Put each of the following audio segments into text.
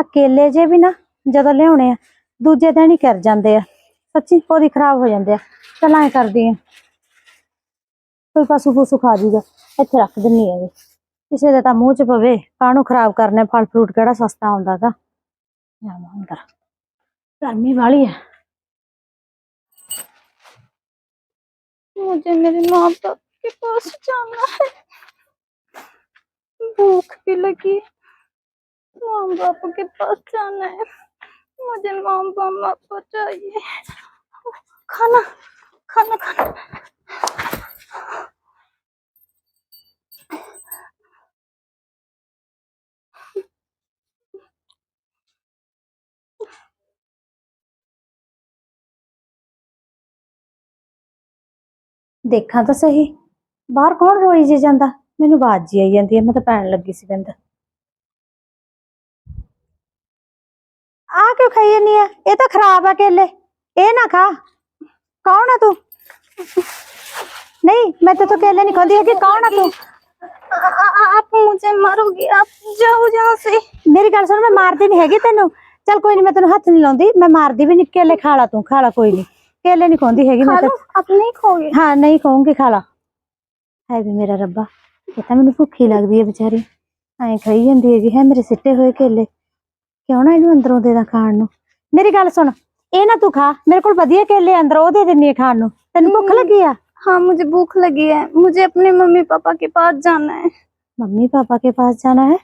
ਆ ਕੇਲੇ ਜੇ ਵੀ ਨਾ ਜਦੋਂ ਲਿਆਉਣੇ ਆ ਦੂਜੇ ਦਿਨ ਹੀ ਕਰ ਜਾਂਦੇ ਆ ਸੱਚੀ ਉਹਦੀ ਖਰਾਬ ਹੋ ਜਾਂਦੇ ਆ ਚੱਲ ਐ ਕਰਦੀ ਆ ਕੋਈ ਪਸ਼ੂ ਪਸ਼ੂ ਖਾ ਜੂਗਾ ਇੱਥੇ ਰੱਖ ਦਿੰਨੀ ਆ ਕਿਸੇ ਦੇ ਤਾਂ ਮੂੰਹ ਚ ਪਵੇ ਕਾਹਨੂੰ ਖਰਾਬ ਕਰਨੇ ਫਲ ਫਰੂਟ ਕਿਹੜਾ ਸਸਤਾ ਹੁੰਦਾ ਗਾ ਜਾਵਾਂ ਅੰਦਰ ਗਰਮੀ ਵਾਲੀ ਹੈ मुझे मेरे माँ बाप के पास जाना है भूख भी लगी है। माँ बाप के पास जाना है मुझे माँ बाप चाहिए खाना खाना खाना ਦੇਖਾਂ ਤਾਂ ਸਹੀ ਬਾਹਰ ਕੌਣ ਰੋਈ ਜੇ ਜਾਂਦਾ ਮੈਨੂੰ ਆਵਾਜ਼ ਜੀ ਆਈ ਜਾਂਦੀ ਹੈ ਮੈਂ ਤਾਂ ਪੈਣ ਲੱਗੀ ਸੀ ਬਿੰਦ ਆ ਕਿਉਂ ਖਾਈ ਜਾਂਦੀ ਆ ਇਹ ਤਾਂ ਖਰਾਬ ਆ ਕੇਲੇ ਇਹ ਨਾ ਖਾ ਕੌਣ ਆ ਤੂੰ ਨਹੀਂ ਮੈਂ ਤਾਂ ਤੂੰ ਕੇਲੇ ਨਹੀਂ ਖਾਂਦੀ ਹੈਗੀ ਕੌਣ ਆ ਤੂੰ आ- आ- आप मुझे मारोगे आप जाओ यहाँ से ਮੇਰੀ ਗੱਲ ਸੁਣ ਮੈਂ ਮਾਰਦੀ ਨਹੀਂ ਹੈਗੀ ਤੈਨੂੰ ਚੱਲ ਕੋਈ ਨਹੀਂ ਮੈਂ ਤੈਨੂੰ ਹੱਥ ਨਹੀਂ ਲਾਉਂਦੀ ਮੈਂ ਮਾਰਦੀ ਵੀ ਨਹੀਂ ਕੇਲੇ ਖਾ ਲਾ ਤੂੰ ਖਾ ਲਾ ਕੋਈ ਨਹੀਂ ਕੇਲੇ ਨਹੀਂ ਖਾਂਦੀ ਹੈਗੀ खा ਮੈਂ ਤਾਂ लो आप नहीं खाओगे ਹਾਂ ਨਹੀਂ ਕਹੂੰਗੀ ਖਾ ਲਾ ਹੈ ਵੀ ਮੇਰਾ ਰੱਬਾ ਇਹ ਤਾਂ ਮੈਨੂੰ ਭੁੱਖੀ ਲੱਗਦੀ ਹੈ ਵਿਚਾਰੀ ਐਂ ਖਾਈ ਜਾਂਦੀ ਹੈਗੀ ਹੈ ਮੇਰੇ ਸਿੱਟੇ ਹੋਏ ਕੇਲੇ ਕਿਉਂ ਨਾ ਇਹਨੂੰ ਅੰਦਰੋਂ ਦੇ ਦਾਂ ਖਾਣ ਨੂੰ ਮੇਰੀ ਗੱਲ ਸੁਣ ਇਹ ਨਾ ਤੂੰ ਖਾ ਮੇਰੇ ਕੋਲ ਵਧੀਆ ਕੇਲੇ ਅੰਦਰ ਉਹ ਦੇ ਦਿੰਨੀ ਆ ਖਾਣ ਨੂੰ ਤੈਨੂੰ ਭੁੱਖ ਲੱਗੀ ਆ हाँ मुझे भूख लगी है मुझे अपने मम्मी पापा के पास जाना है ਮੰਮੀ ਪਾਪਾ ਕੇ ਪਾਸ ਜਾਣਾ ਹੈ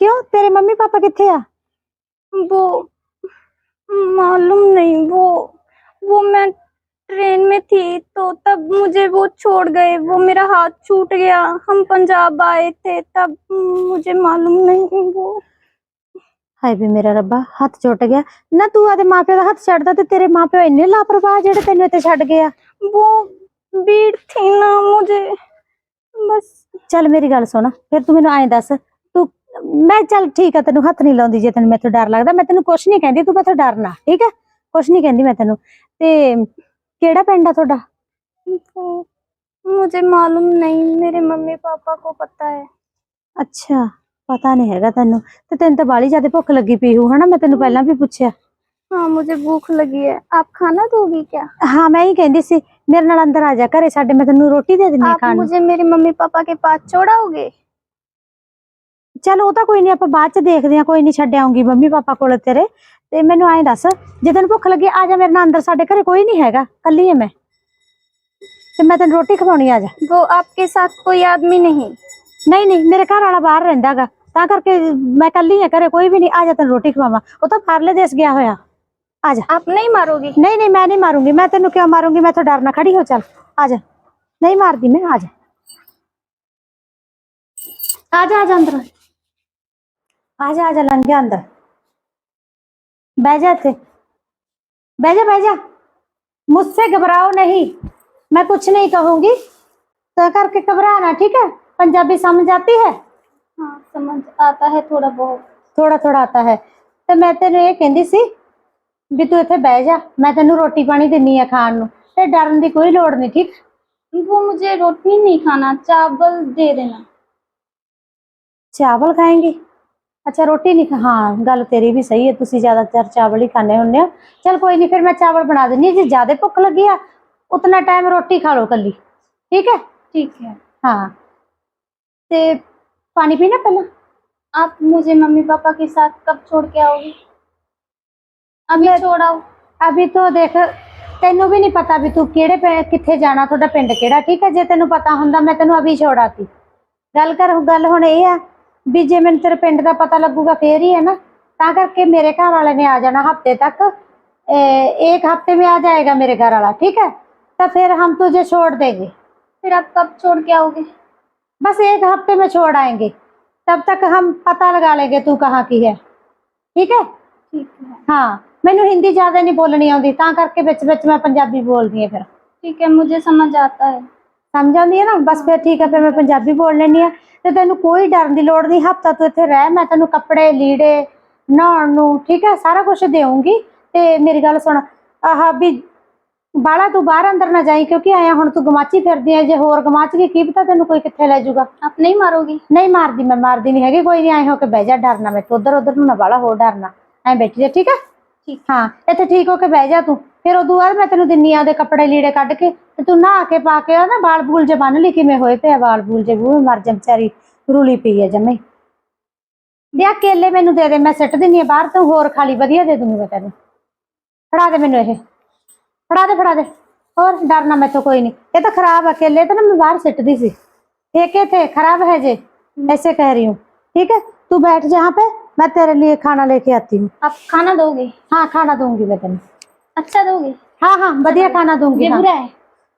ਕਿਉਂ ਤੇਰੇ ਮੰਮੀ ਪਾਪਾ ਕਿੱਥੇ ਆ वो मालूम नहीं वो वो मैं ट्रेन में थी तो तब मुझे वो छोड़ गए वो मेरा हाथ छूट गया हम पंजाब आए थे तब मुझे मालूम नहीं वो ਹਾਏ ਵੀ ਮੇਰਾ ਰੱਬਾ ਹੱਥ ਛੁੱਟ ਗਿਆ ਨਾ ਤੂੰ ਆਦੇ ਮਾਪਿਓ ਦਾ ਹੱਥ ਛੱਡਦਾ ਤੇ ਤੇਰੇ ਮਾਪਿਓ ਇੰਨੇ ਲਾਪਰਵਾਹ ਜਿਹੜੇ ਤੈਨੂੰ ਇੱਥੇ ਛੱਡ ਗਏ ਆ वो भीड़ थी ना मुझे बस ਚੱਲ ਮੇਰੀ ਗੱਲ ਸੁਣ ਫਿਰ ਤੂੰ ਮੈਨੂੰ ਐਂ ਦੱਸ ਤੂੰ ਮੈਂ ਚੱਲ ਠੀਕ ਆ ਤੈਨੂੰ ਹੱਥ ਨਹੀਂ ਲਾਉਂਦੀ ਜੇ ਤੈਨੂੰ ਮੈਥੋਂ ਡਰ ਲੱਗਦਾ ਮੈਂ ਤੈਨੂੰ ਕੁਛ ਨਹੀਂ ਕਹਿੰਦੀ ਤੂੰ ਮੈਥੋਂ ਡਰਨਾ ਠੀਕ ਹੈ ਕੁਛ ਨਹੀਂ ਕਹਿੰਦੀ ਮੈਂ ਤੈਨੂੰ ਤੇ ਕਿਹੜਾ ਪਿੰਡ ਆ ਤੁਹਾਡਾ वो मुझे मालूम नहीं मेरे मम्मी पापा को पता है ਅੱਛਾ ਪਤਾ ਨਹੀਂ ਹੈਗਾ ਤੈਨੂੰ ਤੇ ਤੈਨੂੰ ਤਾਂ ਬਾਲੀ ਜ਼ਿਆਦਾ ਭੁੱਖ ਲੱਗੀ ਪਈ ਹੂ ਹਨਾ ਮੈਂ ਤੈਨੂੰ ਪਹਿਲਾਂ ਵੀ ਪੁੱਛਿਆ हाँ मुझे भूख लगी है आप खाना दोगी क्या ਹਾਂ ਮੈਂ ਹੀ ਕਹਿੰਦੀ ਸੀ ਮੇਰੇ ਨਾਲ ਅੰਦਰ ਆ ਜਾ ਘਰੇ ਸਾਡੇ ਮੈਂ ਤੈਨੂੰ ਰੋਟੀ ਦੇ ਦਿੰਨੀ ਆ आप ਖਾਣ ਨੂੰ मुझे मेरे मम्मी पापा के पास छोड़ाओगे ਚੱਲ ਉਹ ਤਾਂ ਕੋਈ ਨਹੀਂ ਆਪਾਂ ਬਾਅਦ ਚ ਦੇਖਦੇ ਆ ਕੋਈ ਨਹੀਂ ਛੱਡ ਆਉਂਗੀ ਮੰਮੀ ਪਾਪਾ ਕੋਲ ਤੇਰੇ ਤੇ ਮੈਨੂੰ ਐਂ ਦੱਸ ਜੇ ਤੈਨੂੰ ਭੁੱਖ ਲੱਗੀ ਆ ਜਾ ਮੇਰੇ ਨਾਲ ਅੰਦਰ ਸਾਡੇ ਘਰੇ ਕੋਈ ਨਹੀਂ ਹੈਗਾ ਕੱਲੀ ਐ ਮੈਂ ਤੇ ਮੈਂ ਤੈਨੂੰ ਰੋਟੀ ਖਵਾਉਣੀ ਆ ਜਾ वो आपके साथ कोई आदमी नहीं ਨਹੀਂ ਨਹੀਂ ਮੇਰੇ ਘਰ ਵਾਲਾ ਬਾਹਰ ਰਹਿੰਦਾਗਾ ਤਾਂ ਕਰਕੇ ਮੈਂ ਕੱਲੀ ਆ ਘਰੇ ਕੋਈ ਵੀ ਨਹੀਂ ਆ ਜਾ ਤੈਨੂੰ ਰੋਟੀ ਖਵਾਵਾਂ ਉਹ ਤਾਂ ਪਰਲੇ ਦੇਸ਼ ਗਿਆ ਹੋਇਆ ਆ ਜਾ आप नहीं मारोगे ਨਹੀਂ ਨਹੀਂ ਮੈਂ ਨਹੀਂ ਮਾਰੂੰਗੀ ਮੈਂ ਤੈਨੂੰ ਕਿਉਂ ਮਾਰੂੰਗੀ ਮੈਂ ਤਾਂ ਡਰਨਾ ਖੜੀ ਹੋ ਚੱਲ ਆ ਜਾ ਨਹੀਂ ਮਾਰਦੀ ਮੈਂ ਆ ਜਾ ਆ ਜਾ ਆ ਜਾ ਅੰਦਰ ਆ ਜਾ ਆ ਜਾ ਲੰਘ ਜਾ ਅੰਦਰ ਬਹਿ ਜਾ ਇੱਥੇ ਬਹਿ ਜਾ ਬਹਿ ਜਾ मुझसे घबराओ नहीं मैं कुछ नहीं कहूंगी तो करके घबराना ठीक है पंजाबी समझ आती है हाँ समझ आता है थोड़ा बहुत ਥੋੜਾ ਥੋੜਾ ਆਤਾ ਹੈ ਤੇ ਮੈਂ ਤੈਨੂੰ ਇਹ ਕਹਿੰਦੀ ਸੀ ਵੀ ਤੂੰ ਇੱਥੇ ਬਹਿ ਜਾ ਮੈਂ ਤੈਨੂੰ ਰੋਟੀ ਪਾਣੀ ਦਿੰਨੀ ਆ ਖਾਣ ਨੂੰ ਤੇ ਡਰਨ ਦੀ ਕੋਈ ਲੋੜ ਨਹੀਂ ਠੀਕ वो मुझे रोटी नहीं खाना चावल दे देना ਚਾਵਲ ਖਾਏਂਗੀ ਅੱਛਾ ਰੋਟੀ ਨਹੀਂ ਖਾ ਹਾਂ ਗੱਲ ਤੇਰੀ ਵੀ ਸਹੀ ਹੈ ਤੁਸੀਂ ਜ਼ਿਆਦਾਤਰ ਚਾਵਲ ਹੀ ਖਾਣੇ ਹੁੰਦੇ ਹੋ ਚਲ ਕੋਈ ਨਹੀਂ ਫਿਰ ਮੈਂ ਚਾਵਲ ਬਣਾ ਦਿੰਨੀ ਹਾਂ ਜੇ ਜ਼ਿਆਦਾ ਭੁੱਖ ਲੱਗੀ ਆ ਉਤਨਾ ਟਾਈਮ ਰੋਟੀ ਖਾ ਲਓ ਕੱਲੀ ਠੀਕ ਹੈ ठीक है ਹਾਂ से पानी पीना पहला आप मुझे मम्मी पापा के साथ कब छोड़ के आओगे अभी छोड़ आओ ਅਭੀ ਤੋਂ ਦੇਖ ਤੈਨੂੰ ਵੀ ਨਹੀਂ ਪਤਾ ਵੀ ਤੂੰ ਕਿਹੜੇ ਪੈ- ਕਿੱਥੇ ਜਾਣਾ ਤੁਹਾਡਾ ਪਿੰਡ ਕਿਹੜਾ ਠੀਕ ਹੈ? ਜੇ ਤੈਨੂੰ ਪਤਾ ਹੁੰਦਾ ਮੈਂ ਤੈਨੂੰ ਅਭੀ ਛੋੜਾਤੀ। ਗੱਲ ਕਰ ਗੱਲ ਹੁਣ ਇਹ ਆ ਵੀ ਜੇ ਮੈਨੂੰ ਤੇਰੇ ਪਿੰਡ ਦਾ ਪਤਾ ਲੱਗੂਗਾ ਫੇਰ ਹੀ ਹੈ ਨਾ। ਤਾਂ ਕਰਕੇ ਮੇਰੇ ਘਰ ਵਾਲੇ ਨੇ ਆ ਜਾਣਾ ਹਫ਼ਤੇ ਤੱਕ। ਇਹ ਇੱਕ ਹਫ਼ਤੇ ਮੈਂ ਆ ਜਾਏਗਾ ਮੇਰੇ ਘਰ ਵਾਲਾ ਠੀਕ ਹੈ? ਤਾਂ ਫਿਰ ਹਮ ਤੁਝੇ ਛੋੜ ਦੇਗੇ। फिर आप कब छोड़ के आओगे बस एक हफ्ते में छोड़ आएंगे तब तक हम पता लगा लेंगे तू कहाँ की है ठीक है ठीक है ਹਾਂ ਮੈਨੂੰ ਹਿੰਦੀ ਜ਼ਿਆਦਾ ਨਹੀਂ ਬੋਲਣੀ ਆਉਂਦੀ ਤਾਂ ਕਰਕੇ ਵਿੱਚ ਵਿੱਚ ਮੈਂ ਪੰਜਾਬੀ ਬੋਲਦੀ ਹਾਂ ਫਿਰ ठीक है मुझे समझ आता है ਸਮਝ ਆਉਂਦੀ ਹੈ ਨਾ ਬਸ ਫਿਰ ਠੀਕ ਹੈ ਫਿਰ ਮੈਂ ਪੰਜਾਬੀ ਬੋਲ ਲੈਣੀ ਆ ਤੇ ਤੈਨੂੰ ਕੋਈ ਡਰਨ ਦੀ ਲੋੜ ਨਹੀਂ ਹਫਤਾ ਤੂੰ ਇੱਥੇ ਰਹਿ ਮੈਂ ਤੈਨੂੰ ਕੱਪੜੇ ਲੀੜੇ ਨਹਾਉਣ ਨੂੰ ਠੀਕ ਹੈ ਸਾਰਾ ਕੁਝ ਦੇਵਾਂਗੀ ਤੇ ਮੇਰੀ ਗੱਲ ਸੁਣ ਆਹ ਵੀ ਬਾਲਾ ਤੂੰ ਬਾਹਰ ਅੰਦਰ ਨਾ ਜਾਈ ਕਿਉਂਕਿ ਆਇਆ ਹੁਣ ਤੂੰ ਗਮਾਚੀ ਫਿਰਦੀ ਐ ਜੇ ਹੋਰ ਗਮਾਚ ਕੇ ਕੀ ਪਤਾ ਤੈਨੂੰ ਕੋਈ ਕਿੱਥੇ ਲੈ ਜਾਊਗਾ ਆਪ ਨਹੀਂ ਮਾਰੋਗੀ। ਨਹੀਂ ਮਾਰਦੀ ਮੈਂ ਮਾਰਦੀ ਨਹੀਂ ਹੈਗੀ ਕੋਈ ਨਹੀਂ ਆਏ ਹੋ ਕੇ ਬਹਿ ਜਾ ਡਰਨਾ ਮੈਂ ਉਧਰ ਉਧਰ ਨੂੰ ਨਾ ਬਾਲਾ ਹੋਰ ਡਰਨਾ ਐ ਬੈਠੀ ਜਾ ਠੀਕ ਆ ਠੀਕ। ਹਾਂ ਇੱਥੇ ਠੀਕ ਹੋ ਕੇ ਬਹਿ ਜਾ ਤੂੰ। ਫਿਰ ਉਦੋਂ ਬਾਅਦ ਮੈਂ ਤੈਨੂੰ ਦਿੰਨੀ ਆ ਉਹਦੇ ਕੱਪੜੇ ਲੀੜੇ ਕੱਢ ਕੇ ਤੇ ਤੂੰ ਨਹਾ ਕੇ ਪਾ ਕੇ ਆ ਨਾ ਬਾਲ ਬੂਲ ਜੇ ਬੰਨ ਲਈ ਕਿਵੇਂ ਹੋਏ ਪਿਆ ਬਾਲ ਬੂਲ ਜੇ ਉਹ ਮਰ ਜਾਂ ਵਿਚਾਰੀ ਰੂਲੀ ਪਈ ਆ ਜਮੇ ਦੇ ਆ ਕੇਲੇ ਮੈਨੂੰ ਦੇ ਦੇ ਮੈਂ ਸਿੱਟ ਦਿੰਨੀ ਆ ਬਾਹਰ ਤੂੰ ਹੋਰ ਖਾਲੀ ਵਧੀਆ ਦੇ ਦੂੰਗੀ ਮੈਂ ਤੈਨੂੰ। ਫੜਾ ਦੇ ਮੈਨੂੰ ਇਹ। ਫੜਾ ਦੇ ਫੜਾ ਦੇ ਹੋਰ ਡਰਨਾ ਮੈਥੋਂ ਕੋਈ ਨਹੀਂ ਇਹ ਤਾਂ ਖਰਾਬ ਆ ਕੇਲੇ ਤਾਂ ਨਾ ਮੈਂ ਬਾਹਰ ਸਿੱਟਦੀ ਸੀ ਠੇਕੇ थे खराब है जे ऐसे कह रही हूँ ठीक है तू बैठ जहाँ पे मैं तेरे लिए खाना लेके आती हूँ आप खाना दोगे हाँ खाना दूंगी मैं तेन अच्छा दोगे हाँ हाँ बढ़िया खाना दूंगी ये हाँ बुरा है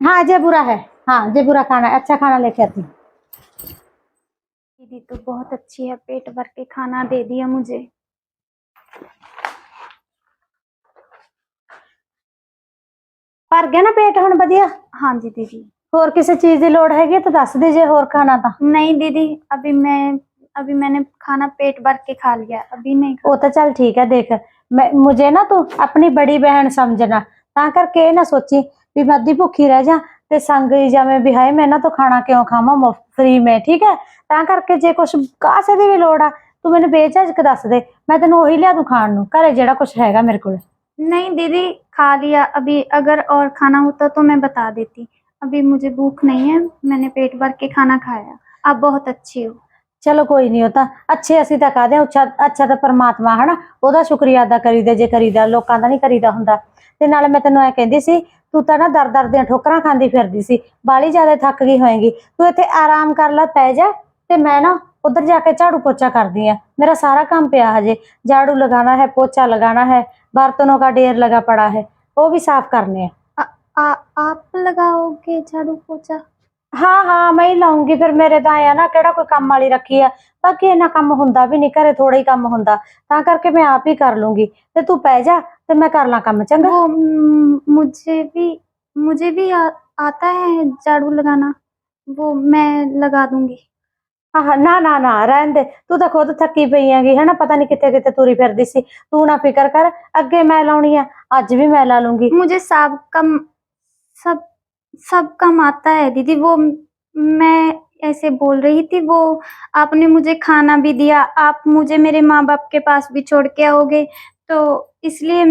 हाँ जे बुरा है हाँ जे बुरा खाना है अच्छा खाना लेके आती हूँ दीदी तो बहुत अच्छी है पेट भर के खाना दे दिया मुझे ਭਰ ਗਿਆ ਨਾ ਪੇਟ ਹੁਣ ਵਧੀਆ हाँ जी दीदी ਹੋਰ ਕਿਸੇ ਚੀਜ਼ ਦੀ ਲੋੜ ਹੈਗੀ ਤਾਂ ਦੱਸ ਦੇ ਜੇ ਹੋਰ ਖਾਣਾ ਤਾਂ नहीं दीदी अभी मैं अभी मैंने खाना पेट भर के खा लिया अभी नहीं खा ਉਹ ਤਾਂ ਚੱਲ ਠੀਕ ਹੈ ਦੇਖ ਮੈਂ ਮੁਝੇ ਨਾ ਤੂੰ ਆਪਣੀ ਬੜੀ ਬਹਿਣ ਸਮਝਣਾ ਤਾਂ ਕਰਕੇ ਇਹ ਨਾ ਸੋਚੀ ਵੀ ਮੈਂ ਅੱਧੀ ਭੁੱਖੀ ਰਹਿ ਜਾ ਤੇ ਸੰਗ ਹੀ ਜਾਵੇਂ ਵੀ ਹਾਏ ਮੈਂ ਇਹਨਾਂ ਤੋਂ ਖਾਣਾ ਕਿਉਂ ਖਾਵਾਂ ਮੁਫਤ ਫ੍ਰੀ ਮੈਂ ਠੀਕ ਹੈ ਤਾਂ ਕਰਕੇ ਜੇ ਕੁਛ ਕਾਸੇ ਦੀ ਵੀ ਲੋੜ ਆ ਤੂੰ ਮੈਨੂੰ ਬੇਝਿਜਕ ਦੱਸ ਦੇ ਮੈਂ ਤੈਨੂੰ ਉਹੀ ਲਿਆ ਦੂੰ ਖਾਣ ਨੂੰ ਘਰੇ ਜਿਹੜਾ ਕੁਛ ਹੈਗਾ ਮੇਰੇ ਕੋਲ नहीं दीदी खा लिया अभी अगर और खाना होता तो मैं बता देती अभी मुझे भूख नहीं है मैंने पेट भर के खाना खाया आप बहुत अच्छी हो ਚਲੋ ਕੋਈ ਨਹੀਂ ਉਹ ਤਾਂ ਅੱਛੇ ਅਸੀਂ ਤਾਂ ਕਹਦੇ ਅੱਛਾ ਅੱਛਾ ਤਾਂ ਪਰਮਾਤਮਾ ਹਨਾ ਉਹਦਾ ਸ਼ੁਕਰੀਆ ਅਦਾ ਕਰੀਦਾ ਜੇ ਕਰੀਦਾ ਲੋਕਾਂ ਦਾ ਨਹੀਂ ਕਰੀਦਾ ਹੁੰਦਾ ਤੇ ਨਾਲੇ ਮੈਂ ਤੈਨੂੰ ਐ ਕਹਿੰਦੀ ਸੀ ਤੂੰ ਤਾਂ ਨਾ ਦਰ ਦਰ ਦੀਆਂ ਠੋਕਰਾਂ ਖਾਂਦੀ ਫਿਰਦੀ ਸੀ ਬਾਲੀ ਜ਼ਿਆਦਾ ਥੱਕ ਗਈ ਹੋਏਗੀ ਤੂੰ ਇੱਥੇ ਆਰਾਮ ਕਰ ਲੈ ਪੈ ਜਾ ਤੇ ਮੈਂ ਨਾ ਉਧਰ ਜਾ ਕੇ ਝਾੜੂ ਪੋਚਾ ਕਰਦੀ ਆ ਮੇਰਾ ਸਾਰਾ ਕੰਮ ਪਿਆ ਹਜੇ झाड़ू लगाना है पोछा लगाना है बर्तनों का ढेर लगा पड़ा है वो भी साफ करने हैं आ, आप लगाओगे झाड़ू पोछा ਹਾਂ ਹਾਂ ਮੈਂ ਹੀ ਲਾਉਂਗੀ ਫਿਰ ਮੇਰੇ ਤਾਂ ਆਇਆ ਨਾ ਕਿਹੜਾ ਕੋਈ ਕੰਮ ਵਾਲੀ ਰੱਖੀ ਆ ਬਾਕੀ ਇਹਨਾਂ ਕੰਮ ਹੁੰਦਾ ਵੀ ਨਹੀਂ ਘਰੇ ਥੋੜਾ ਹੀ ਕੰਮ ਹੁੰਦਾ ਤਾਂ ਕਰਕੇ ਮੈਂ ਆਪ ਹੀ ਕਰ ਲੂੰਗੀ ਤੇ ਤੂੰ ਪੈ ਜਾ ਤੇ ਮੈਂ ਕਰ ਲਾਂ ਕੰਮ ਚੰਗਾ वो mm, मुझे भी मुझे भी आ, आता है झाड़ू लगाना वो मैं लगा दूंगी ਆਹ ਨਾ ਨਾ ਨਾ ਰਹਿਣ ਦੇ ਤੂੰ ਤਾਂ ਖੁਦ ਥੱਕੀ ਪਈ ਹੈਗੀ ਹਨਾ ਪਤਾ ਨਹੀਂ ਕਿੱਥੇ ਕਿੱਥੇ ਤੁਰੀ ਫਿਰਦੀ ਸੀ ਤੂੰ ਨਾ ਫਿਕਰ ਕਰ ਅੱਗੇ ਮੈਂ ਲਾਉਣੀ ਆ ਅੱਜ ਵੀ ਮੈਂ ਲਾ ਲੂੰਗੀ मुझे सब कम सब सब कम आता है दीदी वो मैं ऐसे बोल रही थी वो आपने मुझे खाना भी दिया आप मुझे मेरे माँ बाप के पास भी छोड़ के आओगे तो इसलिए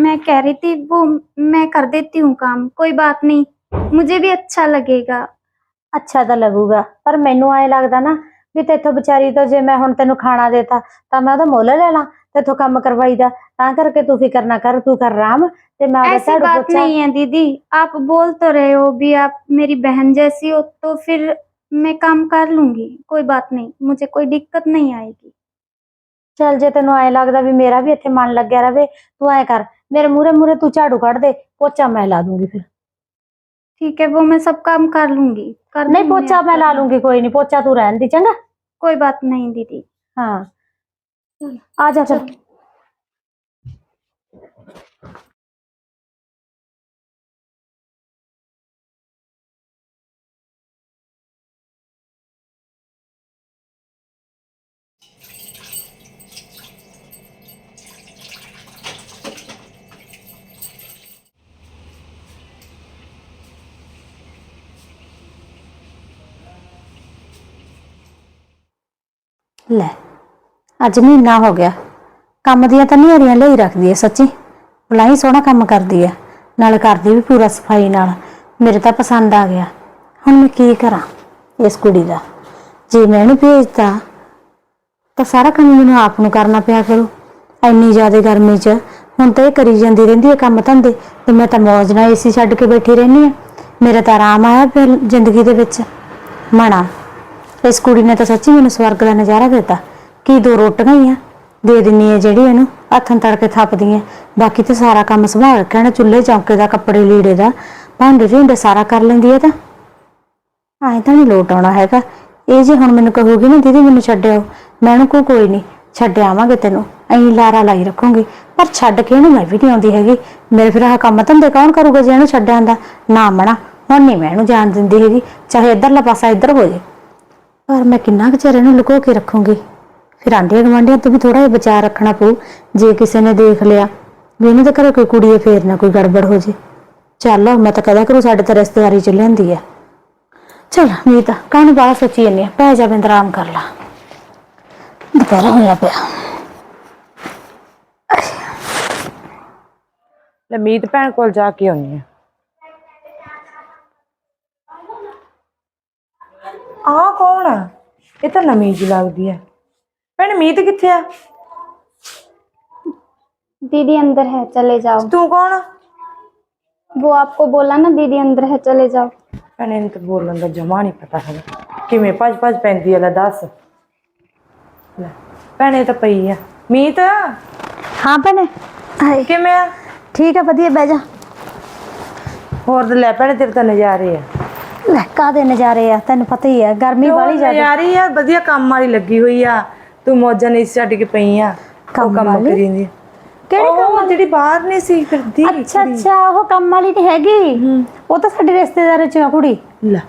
मैं कह रही थी वो मैं कर देती हूँ काम कोई बात नहीं मुझे भी अच्छा लगेगा ਅੱਛਾ ਤਾਂ ਲੱਗੂਗਾ ਪਰ ਮੈਨੂੰ ਐ ਲੱਗਦਾ ਨਾ ਵੀ ਤੇਥੋਂ ਵਿਚਾਰੀ ਤੋਂ ਜੇ ਮੈਂ ਹੁਣ ਤੈਨੂੰ ਖਾਣਾ ਦੇਤਾ ਤਾਂ ਮੈਂ ਉਹਦਾ ਮੁੱਲ ਲੈ ਲਾਂ ਤੇਥੋਂ ਕੰਮ ਕਰਵਾਈਦਾ ਤਾਂ ਕਰਕੇ ਤੂੰ ਫਿਕਰ ਨਾ ਕਰ ਤੂੰ ਕਰ ਆਰਾਮ ਤੇ ਮੈਂ ਉਹਦਾ ऐसी ਝਾੜੂ बात ਪੋਚਾ नहीं है दीदी आप बोल तो रहे हो भी आप मेरी बहन जैसी हो तो फिर मैं काम कर लूंगी कोई बात नहीं मुझे कोई दिक्कत नहीं आएगी ਚੱਲ ਜੇ ਤੈਨੂੰ ਐ ਲੱਗਦਾ ਵੀ ਮੇਰਾ ਵੀ ਇੱਥੇ ਮਨ ਲੱਗਿਆ ਰਵੇ ਤੂੰ ਐ ਕਰ ਮੇਰੇ ਮੂਰੇ ਮੂਰੇ ਤੂੰ ਝਾੜੂ ਕੱਢ ਦੇ ਪੋਚਾ ਮੈਂ ਲਾ ਦੂੰਗੀ ਫਿਰ ठीक है वो मैं सब काम कर लूंगी कर ਨਹੀਂ दूंगी ਪੋਚਾ आप ਮੈਂ कर ਲਾ लो। ਲੂੰਗੀ ਕੋਈ ਨਹੀਂ ਪੋਚਾ ਤੂੰ ਰਹਿਣ ਦੀ ਚੰਗਾ कोई बात नहीं दीदी ਹਾਂ ਆ ਜਾ ਚੱਲ ਲੈ, ਅੱਜ ਮਹੀਨਾ ਹੋ ਗਿਆ। ਕੰਮ ਦੀਆਂ ਤਾਂ ਨੇਰੀਆਂ ਲਈ ਰੱਖਦੀ ਐ ਸੱਚੀ। ਬਲਾਈ ਸੋਹਣਾ ਕੰਮ ਕਰਦੀ ਐ। ਨਾਲ ਕਰਦੀ ਵੀ ਪੂਰਾ ਸਫ਼ਾਈ ਨਾਲ। ਮੇਰੇ ਤਾਂ ਪਸੰਦ ਆ ਗਿਆ। ਹੁਣ ਮੈਂ ਕੀ ਕਰਾਂ ਇਸ ਕੁੜੀ ਦਾ? ਜੇ ਮੈਂ ਇਹਨੂੰ ਭੇਜਤਾ, ਤਾਂ ਸਾਰਾ ਕੰਮ ਮੈਨੂੰ ਆਪ ਨੂੰ ਕਰਨਾ ਪਿਆ ਕਰੂ। ਐਨੀ ਜ਼ਿਆਦਾ ਗਰਮੀ 'ਚ ਹੁਣ ਤਾਂ ਇਹ ਕਰੀ ਜਾਂਦੀ ਰਹਿੰਦੀ ਹੈ ਕੰਮ ਧੰਦੇ। ਤੇ ਮੈਂ ਤਾਂ ਮੌਜ ਨਾਲ ਏਸੀ ਛੱਡ ਕੇ ਬੈਠੀ ਰਹਿੰਦੀ ਆ ਮੇਰਾ ਤਾਂ ਆਰਾਮ ਆਇਆ ਫਿਰ ਜ਼ਿੰਦਗੀ ਦੇ ਵਿੱਚ। ਮਣਾ ਇਸ ਕੁੜੀ ਨੇ ਤਾਂ ਸੱਚੀ ਮੈਨੂੰ ਸਵਰਗ ਦਾ ਨਜ਼ਾਰਾ ਦਿੱਤਾ। ਕੀ ਦੋ ਰੋਟੀਆਂ ਹੀ ਆ? ਦੇ ਦਿੰਨੀ ਹੈ ਜਿਹੜੀ ਇਹਨੂੰ। ਹੱਥਾਂ ਤੜਕੇ ਥੱਪਦੀ ਹੈ ਬਾਕੀ ਤੇ ਸਾਰਾ ਕੰਮ ਸੰਭਾਲ ਕੇ ਨਾ ਚੁੱਲ੍ਹੇ ਚੌਂਕੇ ਦਾ, ਕੱਪੜੇ ਲੀੜੇ ਦਾ। ਭਾਂਡੇ ਢੀਂਡੇ ਸਾਰਾ ਕਰ ਲੈਂਦੀ ਹੈ ਤਾਂ। ਐਂ ਤਾਂ ਨਹੀਂ ਲੋਟ ਆਉਣਾ ਹੈਗਾ। ਇਹ ਜੇ ਹੁਣ ਮੈਨੂੰ ਕਹੂਗੀ ਨਾ, ਦੀਦੀ ਮੈਨੂੰ ਛੱਡਿਓ ਮੈਂ ਉਹਨੂੰ ਕਹੂ, ਕੋਈ ਨਹੀਂ, ਛੱਡ ਆਵਾਂਗੇ ਤੈਨੂੰ। ਐਂ ਲਾਰਾ ਲਾਈ ਰੱਖੂੰਗੀ। ਪਰ ਛੱਡ ਕੇ ਇਹਨੂੰ ਮੈਂ ਵੀ ਨਹੀਂ ਆਉਂਦੀ ਹੈਗੀ। ਮੇਰੇ ਫਿਰ ਆਹ ਕੰਮ ਧੰਦੇ ਕੌਣ ਕਰੂਗਾ ਜੇ ਇਹਨੂੰ ਛੱਡ ਆਂਦਾ ਨਾ ਮਣਾ ਹੁਣ ਨਹੀਂ ਮੈਂ ਇਹਨੂੰ ਜਾਣ ਦਿੰਦੀ ਹੈਗੀ। ਚਾਹੇ ਇੱਧਰਲਾ ਪਾਸਾ ਇੱਧਰ ਹੋ ਜੇ। ਪਰ ਮੈਂ ਕਿੰਨਾ ਕੁ ਚਿਰ ਇਹਨੂੰ ਲੁਕੋ ਕੇ ਰੱਖੂੰਗੀ? ਫਿਰ ਆਂਢੀਆਂ ਗਵਾਂਡੀਆਂ ਤੋਂ ਵੀ ਥੋੜਾ ਜਿਹਾ ਬਚਾਅ ਰੱਖਣਾ ਪਊ, ਜੇ ਕਿਸੇ ਨੇ ਦੇਖ ਲਿਆ। ਵੀ ਇਹਨੂੰ ਤਾਂ ਘਰੇ ਕੋਈ ਕੁੜੀ ਹੈ, ਫੇਰ ਨਾ ਕੋਈ ਗੜਬੜ ਹੋ ਜੇ। ਚੱਲ ਮੈਂ ਤਾਂ ਕਹਦਾ ਕਰੂ ਸਾਡੇ ਤਾਂ ਰਿਸ਼ਤੇਦਾਰੀ ਚ ਲਿਆਂਦੀ ਆ। ਚਲ ਮੀਤਾ, ਕਾਹਨੂੰ ਬਾਹਰ ਸੋਚੀ ਜਾਂਦੀ ਆ? ਪੈ ਜਾ ਬਿੰਦ, ਆਰਾਮ ਕਰ ਲਾ। ਦੁਪਹਿਰਾ ਹੋਇਆ ਪਿਆ। ਲੈ ਭੈਣ ਕੋਲ ਜਾ ਕੇ ਆਉਣੀ ਆ। ਆਹ ਕੌਣ ਆ ਇਹ ਤਾਂ ਨਵੀਂ ਜੀ ਲੱਗਦੀ ਆ ਭੈਣ ਮੀਤ ਕਿੱਥੇ ਆ दीदी अंदर है चले जाओ ਤੂੰ ਕੌਣ ਆ वो आपको बोला ना दीदी अंदर है चले जाओ ਭੈਣੇ ਇਹਨੂੰ ਤਾਂ ਬੋਲਣ ਦਾ ਜਮਾ ਨਹੀਂ ਪਤਾ ਹੈਗਾ ਕਿਵੇਂ ਭੱਜ ਭੱਜ ਪੈਂਦੀ ਆ ਲੈ ਦੱਸ ਲੈ ਭੈਣੇ ਤਾਂ ਪਈ ਆ ਮੀਤ ਹਾਂ ਭੈਣੇ ਹਾਏ ਕਿਵੇਂ ਆ ਠੀਕ ਆ ਵਧੀਆ ਬਹਿ ਜਾ ਹੋਰ ਤਾਂ ਲੈ ਭੈਣੇ ਤੇਰੇ ਤਾਂ ਨਜ਼ਾਰੇ ਆ ਲੈ ਕਾਦੇ ਨਜ਼ਾਰੇ ਆ? ਤੈਨੂੰ ਪਤਾ ਹੀ ਆ ਗਰਮੀ ਵਾਲੀ ਜ਼ਿਆਦਾ। ਨਜ਼ਾਰੀ ਆ? ਵਧੀਆ ਕੰਮ ਵਾਲੀ ਲੱਗੀ ਹੋਈ ਆ। ਤੂੰ ਮੌਜਾਂ ਨਹੀਂ ਛੱਡ ਕੇ ਪਈ ਆ। ਉਹ ਕੰਮ ਕੰਮ ਵਾਲੀ? ਕਰੀ ਜਾਂਦੀ ਆ। ਕਿਹੜੀ ਉਹ ਜਿਹੜੀ ਬਾਹਰ ਨਹੀਂ ਸੀ ਫਿਰਦੀ ਅੱਛਾ ਅੱਛਾ ਉਹ ਕੰਮ ਵਾਲੀ ਤੇ ਹੈਗੀ? ਉਹ ਤਾਂ ਸਾਡੇ ਰਿਸ਼ਤੇਦਾਰ ਚ ਆ ਕੁੜੀ। ਲੈ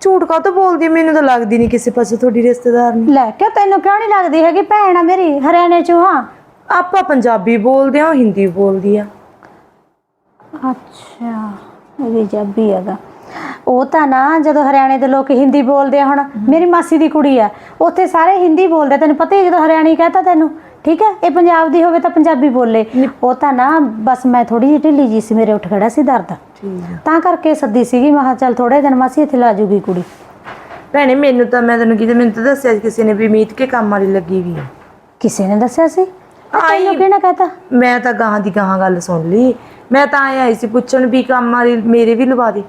ਝੂਠ ਕਾ ਬੋਲਦੀ ਆ? ਮੈਨੂੰ ਤਾਂ ਲੱਗਦੀ ਨਹੀਂ ਕਿਸੇ ਪਾਸੇ ਤੁਹਾਡੀ ਰਿਸ਼ਤੇਦਾਰ ਨਹੀਂ ਲੈ ਕਿਉਂ ਤੈਨੂੰ ਕਿਉਂ ਨਹੀਂ ਲੱਗਦੀ ਹੈਗੀ? ਭੈਣ ਆ ਮੇਰੀ ਹਰਿਆਣੇ ਚੋਂ ਹਾਂ ਆਪਾਂ ਪੰਜਾਬੀ ਬੋਲਦੇ ਆ ਉਹ ਹਿੰਦੀ ਬੋਲਦੀ ਆ। ਅੱਛਾ ਇਹ ਵੀ ਜੱਬੀ ਹੈਗਾ। ਉਹ ਤਾਂ ਨਾ ਜਦੋਂ ਹਰਿਆਣੇ ਦੇ ਲੋਕ ਹਿੰਦੀ ਬੋਲਦੇ ਆ ਹੁਣ ਮੇਰੀ ਮਾਸੀ ਦੀ ਕੁੜੀ ਆ ਉੱਥੇ ਸਾਰੇ ਹਿੰਦੀ ਬੋਲਦੇ ਆ, ਤੈਨੂੰ ਪਤਾ ਹੀ ਜਦੋਂ ਹਰਿਆਣੀ ਕਹਤਾ ਤੈਨੂੰ ਠੀਕ ਹੈ ਇਹ ਪੰਜਾਬ ਦੀ ਹੋਵੇ ਤਾਂ ਪੰਜਾਬੀ ਬੋਲੇ। ਉਹ ਤਾਂ ਨਾ ਬਸ ਮੈਂ ਥੋੜੀ ਜਿਹੀ ਢਿੱਲੀ ਜੀ ਸੀ ਮੇਰੇ ਉੱਠ ਖੜਾ ਸੀ ਦਰਦ। ਤਾਂ ਕਰਕੇ ਸੱਦੀ ਸੀਗੀ ਮੈਂ ਕਿਹਾ ਚੱਲ ਥੋੜੇ ਦਿਨ ਮਾਸੀ ਇੱਥੇ ਲਾ ਜੂਗੀ ਕੁੜੀ। ਭੈਣੇ ਮੈਨੂੰ ਤਾਂ ਮੈਂ ਤੈਨੂੰ ਕਿਤੇ ਮੈਨੂੰ ਤਾਂ ਦੱਸਿਆ ਸੀ ਕਿਸੇ ਨੇ ਵੀ ਮੀਤ ਕੇ ਕੰਮ ਵਾਲੀ ਲੱਗੀ ਵੀ ਆ। ਕਿਸੇ ਨੇ ਦੱਸਿਆ ਸੀ? ਤੇ ਆਈ- ਤੈਨੂੰ ਕਿਹਨੇ ਕਹਤਾ? ਮੈਂ ਤਾਂ ਗਾਹਾਂ ਦੀ ਗਾਹਾਂ ਗੱਲ ਸੁਣ ਲਈ। ਮੈਂ ਤਾਂ ਆਈ ਸੀ ਪੁੱਛਣ ਵੀ ਕੰਮ ਵਾਲੀ ਮੇਰੇ ਵੀ ਲਵਾ ਦੇ।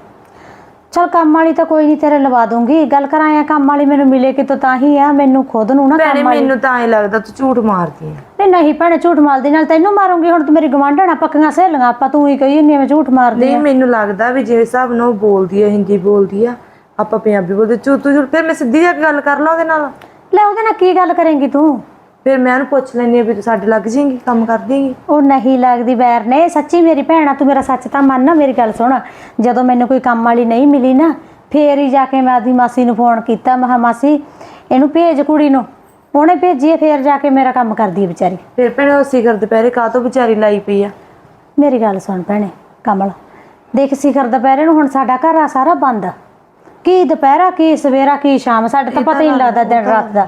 ਚਲ ਕੰਮ ਵਾਲੀ ਤਾਂ ਕੋਈ ਨਹੀਂ ਤੇਰੇ ਲਵਾ ਦੂੰਗੀ। ਗੱਲ ਕਰਾਇਆ ਕੰਮ ਵਾਲੀ ਮੈਨੂੰ ਮਿਲੇ ਕਿਤੋਂ ਤਾਂ ਹੀ ਆ ਮੈਨੂੰ ਖੁਦ ਨੂੰ ਨਾ ਭੈਣੇ ਕੰਮ ਵਾਲੀ ਮੈਨੂੰ ਤਾਂ ਐ ਲੱਗਦਾ ਤੂੰ ਝੂਠ ਮਾਰਦੀ ਆ। ਨਹੀਂ ਨਹੀਂ ਭੈਣੇ ਝੂਠ ਮਾਰਦੀ ਨਾਲ ਤੈਨੂੰ ਮਾਰੂੰਗੀ ਹੁਣ ਤੂੰ ਮੇਰੀ ਗਵਾਂਢਣਾ ਪੱਕੀਆਂ ਸਹੇਲੀਆਂ ਆਪਾਂ ਤੂੰ ਹੀ ਕਹੀ ਨਹੀਂ ਮੈਂ ਝੂਠ ਮਾਰਦੀ ਨਹੀਂ ਮੈਨੂੰ ਲੱਗਦਾ ਵੀ ਜੇ ਹਿਸਾਬ ਨਾਲ ਉਹ ਬੋਲਦੀ ਆ ਹਿੰਦੀ ਬੋਲਦੀ ਆ ਆਪਾਂ ਪੰਜਾਬੀ ਬੋਲਦੇ ਝੂਠ ਤੂੰ ਝੂਠ ਫਿਰ ਮੈਂ ਸਿੱਧੀ ਜਾ ਕੇ ਗੱਲ ਕਰ ਲਾਂ ਉਹਦੇ ਨਾਲ। ਲੈ ਉਹਦੇ ਨਾਲ ਕੀ ਗੱਲ ਕਰੇਂਗੀ ਤੂੰ? ਫਿਰ ਮੈਂ ਉਹਨੂੰ ਪੁੱਛ ਲੈਣੀ ਆ ਵੀ ਤੂੰ ਸਾਡੇ ਲੱਗ ਜਾਏਂਗੀ ਕੰਮ ਕਰ ਦੇਂਗੀ। ਉਹ ਨਹੀਂ ਲੱਗਦੀ ਬੈਰ ਨੇ ਸੱਚੀ ਮੇਰੀ ਭੈਣ ਤੂੰ ਮੇਰਾ ਸੱਚ ਤਾਂ ਮੰਨ ਨਾ ਮੇਰੀ ਗੱਲ ਸੁਣ। ਜਦੋਂ ਮੈਨੂੰ ਕੋਈ ਕੰਮ ਵਾਲੀ ਨਹੀਂ ਮਿਲੀ ਨਾ ਫੇਰ ਹੀ ਜਾ ਕੇ ਮੈਂ ਆਦੀ ਮਾਸੀ ਨੂੰ ਫੋਨ ਕੀਤਾ ਮੈਂ ਕਿਹਾ ਮਾਸੀ ਇਹਨੂੰ ਭੇਜ ਕੁੜੀ ਨੂੰ। ਉਹਨੇ ਭੇਜੀ ਹੈ, ਫੇਰ ਜਾ ਕੇ ਮੇਰਾ ਕੰਮ ਕਰਦੀ ਹੈ ਵਿਚਾਰੀ। ਫਿਰ ਭੈਣੇ ਉਹ ਸਿਖਰ ਦੁਪਹਿਰੇ ਕਾਹ ਤੋਂ ਵਿਚਾਰੀ ਲਾਈ ਪਈ ਆ? ਮੇਰੀ ਗੱਲ ਸੁਣ ਭੈਣੇ ਕਮਲ। ਦੇਖ ਸਿਖਰ ਦੁਪਹਿਰੇ ਨੂੰ ਹੁਣ ਸਾਡਾ ਘਰ ਆ ਸਾਰਾ ਬੰਦ। ਕੀ ਦੁਪਹਿਰਾ ਕੀ ਸਵੇਰਾ ਕੀ ਸ਼ਾਮ ਸਾਡੇ ਤਾਂ ਪਤਾ ਹੀ ਨਹੀਂ ਲੱਗਦਾ ਦਿਨ ਰਾਤ ਦਾ।